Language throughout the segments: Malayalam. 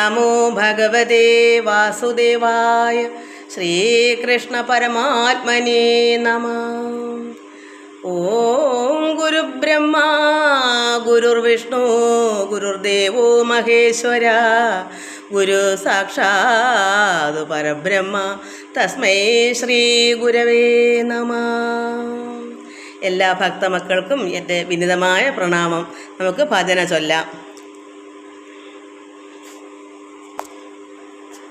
നമോ ഭഗവതേ വാസുദേവായ ശ്രീകൃഷ്ണ പരമാത്മനേ നമ ഓം ഗുരുബ്രഹ്മ ഗുരുർവിഷ്ണു ഗുരുദേവോ മഹേശ്വര ഗുരു സാക്ഷാത് പരബ്രഹ്മ തസ്മൈ ശ്രീ ഗുരവേ നമ എല്ലാ ഭക്തമക്കൾക്കും എന്റെ വിനിതമായ പ്രണാമം. നമുക്ക് ഭജന ചൊല്ലാം.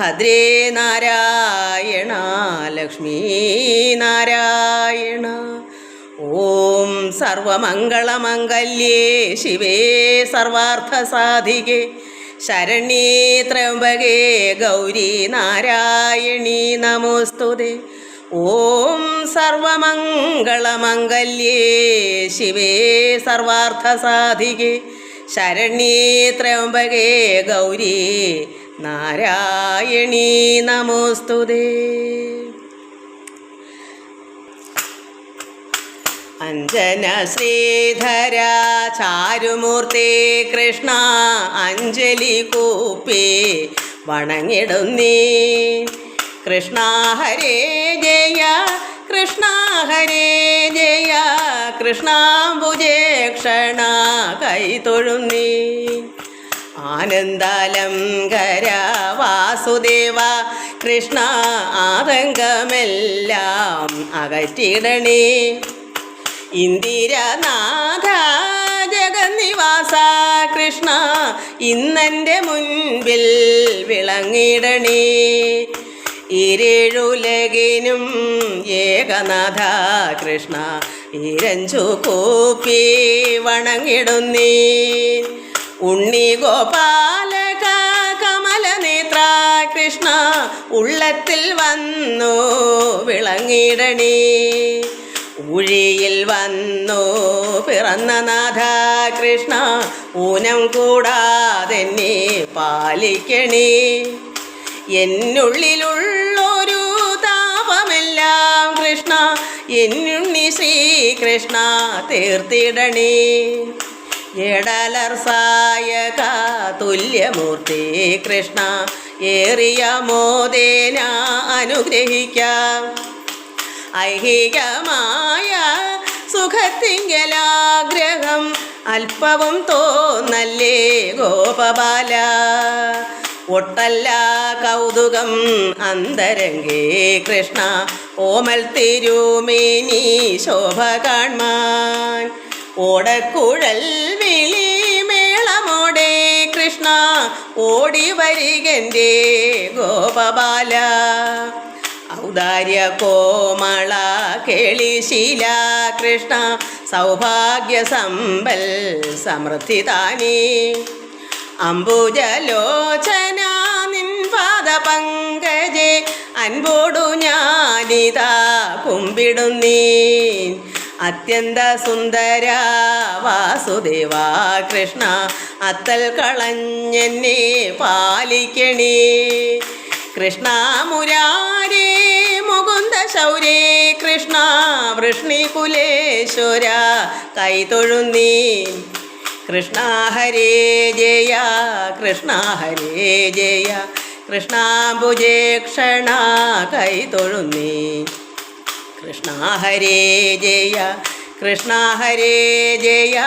ഭദ്രേ നാരായണ ലക്ഷ്മീ നാരായണ ഓം സർവമംഗളമംഗല്യേ ശിവേ സർവാർത്ഥസാധികേ. ശരണ്യേ ത്രയംബകേ ഗൗരി നാരായണീ നമോസ്തുതേ. ഓം സർവമംഗളമംഗല്യേ ശിവേ സർവാർത്ഥസാധികേ. ശരണ്യേ ത്രയംബകേ ഗൗരി നാരായണീ നമോസ്തുതേ അഞ്ജന ശ്രീധര ചാരുമൂർത്തി കൃഷ്ണ അഞ്ജലി കൂപ്പി വണങ്ങിടുന്നീ. കൃഷ്ണ ഹരേ ജയ കൃഷ്ണ ഹരേ ജയ കൃഷ്ണാംബുജേക്ഷണ കൈതൊഴുന്നീ ആനന്ദാലംകര വാസുദേവ കൃഷ്ണ ആതങ്കമെല്ലാം അകറ്റിടണേ. ഇന്ദിരനാഥ ജഗന്നിവാസ കൃഷ്ണ ഇന്നെന്റെ മുൻപിൽ വിളങ്ങിടണേ. ഇരേഴുലകിനും ഏകനാഥ കൃഷ്ണ ഇരഞ്ചു കൂപ്പി വണങ്ങിടുന്നീ. ഉണ്ണി ഗോപാലക കമലനേത്ര കൃഷ്ണ ഉള്ളത്തിൽ വന്നു വിളങ്ങിടണി. ഊഴിയിൽ വന്നു പിറന്ന നാഥ കൃഷ്ണ ഊനം കൂടാതെന്നെ പാലിക്കണേ. എന്നുള്ളിലുള്ളൊരു താപമെല്ലാം കൃഷ്ണ എന്നുണ്ണി ശ്രീകൃഷ്ണ തീർത്തിടണേ. എടലർ സായക തുല്യമൂർത്തി കൃഷ്ണ ഏറിയ മോദേന അനുഗ്രഹിക്കാം ഐഹികമായ സുഖത്തിങ്കലാഗ്രഹം അല്പവും തോന്നല്ലേ ഗോപബാല. ഒട്ടല്ല കൗതുകം അന്തരംഗേ കൃഷ്ണ ഓമൽ തിരുമേനി ശോഭ കാൺമാൻ ഓടക്കുഴൽ വിളി മേളമോടെ കൃഷ്ണ ഓടി വരികന്റെ ഗോപബാല. ഔദാര്യ കോമള കേളിശീല കൃഷ്ണ സൗഭാഗ്യ സമ്പൽ സമൃദ്ധി താനീ. അംബുജലോചന നിൻപാദ പങ്കജെ അൻപോടു ഞാനിതാ കുമ്പിടുന്നീ അത്യന്ത സുന്ദര വാസുദേവ കൃഷ്ണ അത്തൽ കളഞ്ഞെന്നെ പാലിക്കണേ. കൃഷ്ണ മുരാരേ മുകുന്ദ ശൗരേ കൃഷ്ണ വൃഷ്ണികുലേശ്വര കൈതൊഴുന്നീ കൃഷ്ണ ഹരേ ജയ കൃഷ്ണ ഹരേ ജയ കൃഷ്ണാംബുജേക്ഷണ കൈതൊഴുന്നീ കൃഷ്ണ ഹരേ ജയ കൃഷ്ണ ഹരേ ജയ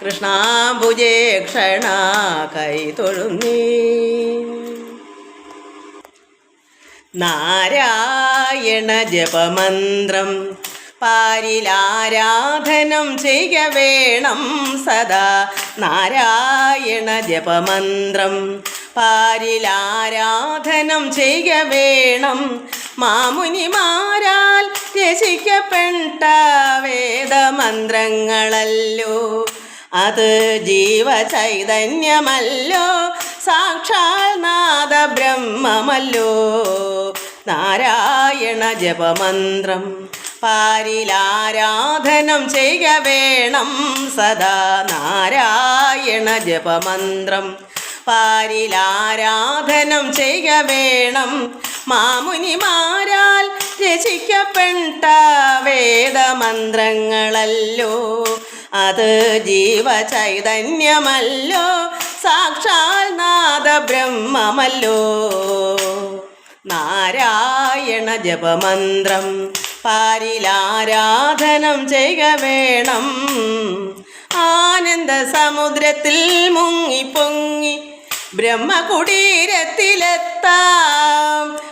കൃഷ്ണാംബുജേക്ഷണ കൈതൊഴുന്നീ നാരായണ ജപമന്ത്രം പാരിലാരാധനം ചെയ്യ വേണം സദാ. നാരായണ ജപമന്ത്രം പാരിലാരാധനം ചെയ്യ വേണം. മാമുനിമാരാൽ രചിക്കപ്പെട്ട വേദമന്ത്രങ്ങളല്ലോ അത് ജീവചൈതന്യമല്ലോ. സാക്ഷാൽ നാദബ്രഹ്മമല്ലോ. നാരായണ ജപമന്ത്രം. പാരിലാരാധനം ചെയ്യ വേണം സദാ നാരായണ ജപമന്ത്രം. പാരിലാരാധനം ചെയ്യ വേണം. മാമുനിമാരാൽ രചിക്കപ്പെട്ട വേദമന്ത്രങ്ങളല്ലോ. അത് ജീവചൈതന്യമല്ലോ. സാക്ഷാൽ നാദബ്രഹ്മമല്ലോ. നാരായണ ജപമന്ത്രം പാരിലാരാധനം ചെയ്യുക വേണം. ആനന്ദ സമുദ്രത്തിൽ മുങ്ങി പൊങ്ങി ബ്രഹ്മകുടീരത്തിലെത്താം.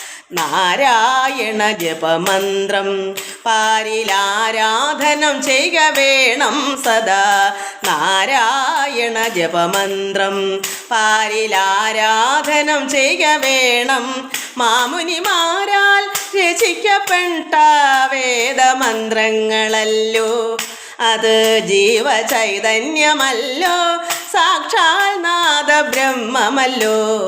നാരായണ ജപമന്ത്രം. പാരിലാരാധനം ചെയ്യുക വേണം സദാ നാരായണ ജപമന്ത്രം. പാരിലാരാധനം ചെയ്യുക വേണം മാമുനിമാരാൽ രചിക്കപ്പെട്ട വേദമന്ത്രങ്ങളല്ലോ. അത് ജീവചൈതന്യമല്ലോ. സാക്ഷാൽ നാദ ബ്രഹ്മമല്ലോ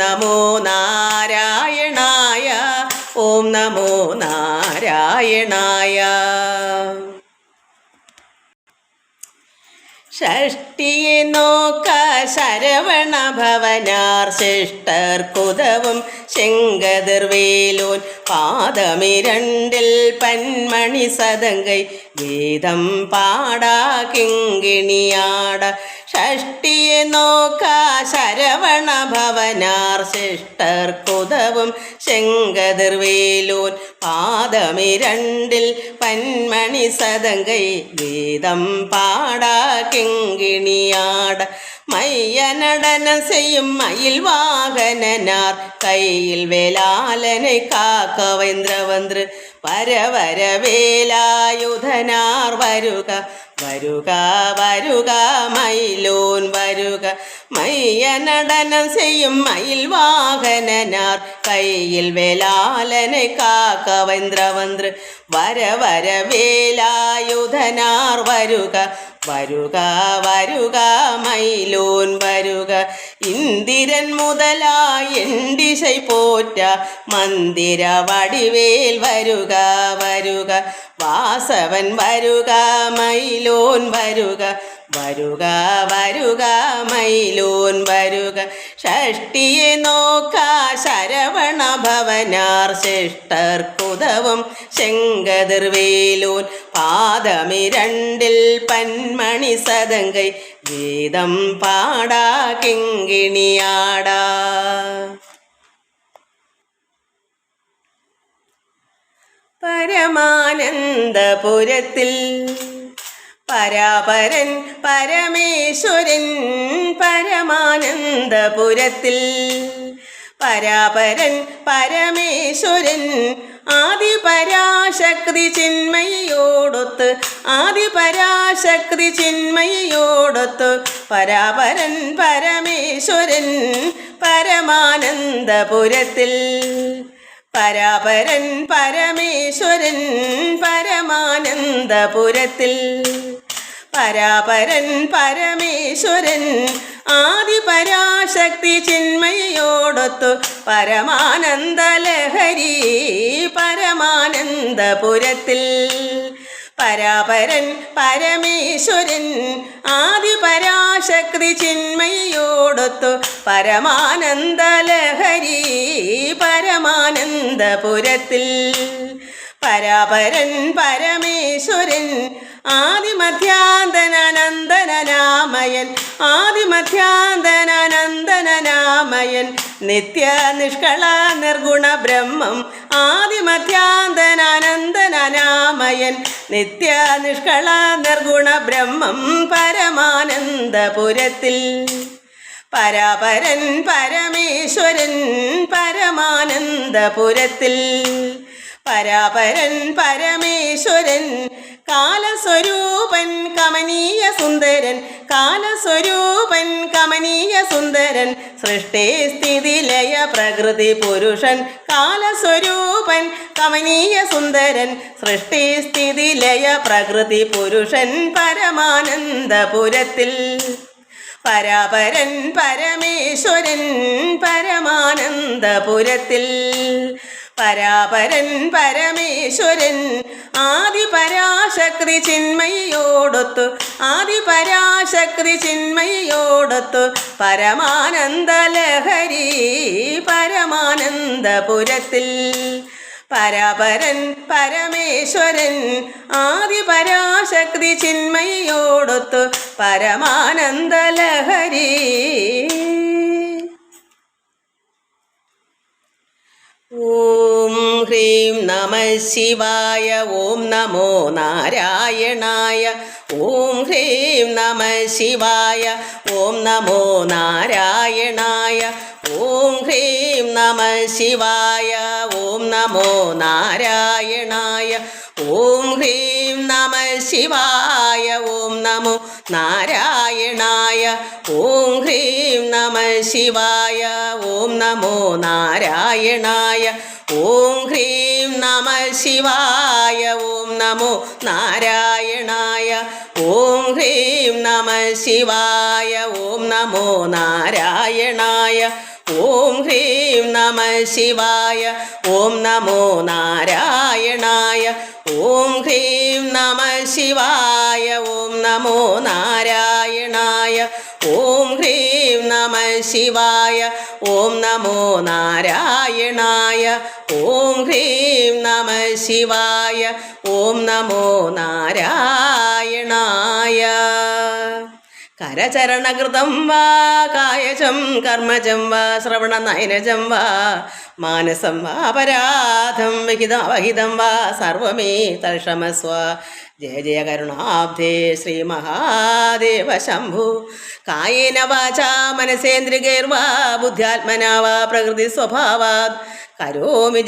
നമോ നാരായണായ. ഓം നമോ നാരായണായ. ഷഷ്ടിയെ നോക്ക ശരവണ ഭവനാർ ശിഷ്ടർ ശിഷ്ടർക്കുതവും ശങ്കതിർവേലോൻ പാദമിരണ്ടിൽ പന്മണി സതങ്കൈ വേദം പാടാ കിങ്കിണിയാട ഷഷ്ടിയെ നോക്ക ശരവണ ഭവനാർ ശിഷ്ടർക്കുതവും പാദമി പാദമിരണ്ടിൽ പന്മണി സതങ്കൈ ഗീതം പാടാ കിങ്കിണിയാട. മയ്യനടനം ചെയ്യും മയിൽ വാഹനനാർ കയ്യിൽ വേലാലനെ കാക്കവേന്ദ്രവന്ത്ര് പരവരവേലായുധനാർ വരുക വരുക വരുക മൈലോ മയിലോൻ മയ്യ നടനം ചെയ്യും മയിൽ വാഹനനാർ. കയ്യിൽ വേലാലനെ വര വര വേലായുധനാർ വരുക. വരുക വരുക മയിലോൻ വരുക. ഇന്ദിരൻ മുതലായ എണ്ടിശൈ പോറ്റ. മന്ദിര വടിവേൽ വരുക വരുക. വാസവൻ വരുക മയിലോൻ വരുക. വരുക വരുക മൈലൂൻ വരുക. ഷഷ്ടിയെ നോക്ക ശരവണ ഭവനാർ ശിഷ്ടർക്കുതവും ശങ്കതിർവേലോൻ പാദമിരണ്ടിൽ പന്മണി സതങ്കൈ വേദം പാടാ കിങ്കിണിയാടാ. പരമാനന്ദപുരത്തിൽ പരാപരൻ പരമേശ്വരൻ പരമാനന്ദപുരത്തിൽ. പരാപരൻ പരമേശ്വരൻ ആദിപരാശക്തി ചിന്മയോടൊത്ത് ആദിപരാശക്തി ചിന്മയോടൊത്ത് പരാപരൻ പരമേശ്വരൻ പരമാനന്ദപുരത്തിൽ. പരാപരൻ പരമേശ്വരൻ പരമാനന്ദപുരത്തിൽ. പരാപരൻ പരമേശ്വരൻ. ആദിപരാശക്തി ചിന്മയോടൊത്തു പരമാനന്ദലഹരി പരമാനന്ദപുരത്തിൽ. പരാപരൻ പരമേശ്വരൻ ആദിപരാശക്തി ചിന്മയോടൊത്തു പരമാനന്ദലഹരി പരമാനന്ദപുരത്തിൽ. പരാപരൻ പരമേശ്വരൻ ആദിമധ്യാന്തനനന്ദനാമയൻ ആദിമധ്യാന്തനനന്ദനാമയൻ നിത്യ നിഷ്കള നിർഗുണ ബ്രഹ്മം ആദിമധ്യാന്തനനന്ദനാമയൻ നിത്യ നിഷ്കള നിർഗുണ ബ്രഹ്മം പരമാനന്ദപുരത്തിൽ. പരാപരൻ പരമേശ്വരൻ പരമാനന്ദപുരത്തിൽ. പരാപരൻ പരമേശ്വരൻ കാലസ്വരൂപൻ കമനീയ സുന്ദരൻ കാലസ്വരൂപൻ കമനീയ സുന്ദരൻ സൃഷ്ടി സ്ഥിതി ലയ പ്രകൃതി പുരുഷൻ കാലസ്വരൂപൻ കമനീയ സുന്ദരൻ സൃഷ്ടി സ്ഥിതി ലയ പ്രകൃതി പുരുഷൻ പരമാനന്ദപുരത്തിൽ. പരാപരൻ പരമേശ്വരൻ പരമാനന്ദപുരത്തിൽ. പരാപരൻ പരമേശ്വരൻ ആദിപരാശക്തി ചിന്മയോടൊത്തു ആദിപരാശക്തി ചിന്മയോടൊത്തു പരമാനന്ദലഹരി പരമാനന്ദപുരത്തിൽ. പരാപരൻ പരമേശ്വരൻ ആദിപരാശക്തി ചിന്മയോടൊത്തു പരമാനന്ദലഹരി ഓം ഹ്രീം നമ ശിവായ ഓം നമോ നാരായണായ ഓം ഹ്രീം നമ ശിവായ ഓം നമോ നാരായണായ. ഓം ഹ്രീം നമ ശിവായ ഓം നമോ നാരായണായ. ഓം ഹ്രീം നമ ശിവായ ഓം നമോ നാരായണായ. ഓം ഹ്രീം നമ ശിവായ ഓം നമോ നാരായണായ. ഓം ഹ്രീം നമ ശിവായ ഓം നമോ നാരായണായ. ഓം ഹ്രീം നമ ശിവായ ഓം നമോ നാരായണായ. ഓം ഹ്രീം നമ ശിവായ ഓം നമോ നാരായണായ ഓം ഹ്രീം നമ ശിവായ ഓം നമോ നാരായണായ ഓം ഹ്രീം നമ ശിവായ ഓം നമോ നാരായണായ ഓം ഹ്രീം നമ ശിവായ ഓം നമോ നാരായണായ. കരചരണകൃതം വാ കായജം കർമ്മജം വാ ശ്രവണനയനജം വാ മാനസം വാ അപരാധം വിഹിതം അവഹിതം വാ സർവമേ തൽക്ഷമസ്വ ജയ ജയ കരുണാബ്ധേ ശ്രീ മഹാദേവ ശംഭു. കായേന വാചാ മനസേന്ദ്രികൈർവാ ബുദ്ധ്യാത്മനാ വാ പ്രകൃതി സ്വഭാവാത് കരോമി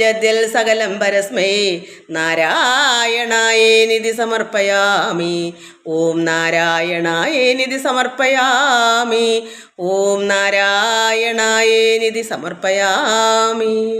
സകലം പരസ്മൈ. നാരായണായേ നിധി സമർപ്പയാമി. ഓം നാരായണായേ നിധി സമർപ്പയാമി. ഓം നാരായണായേ നിധി സമർപ്പയാമി.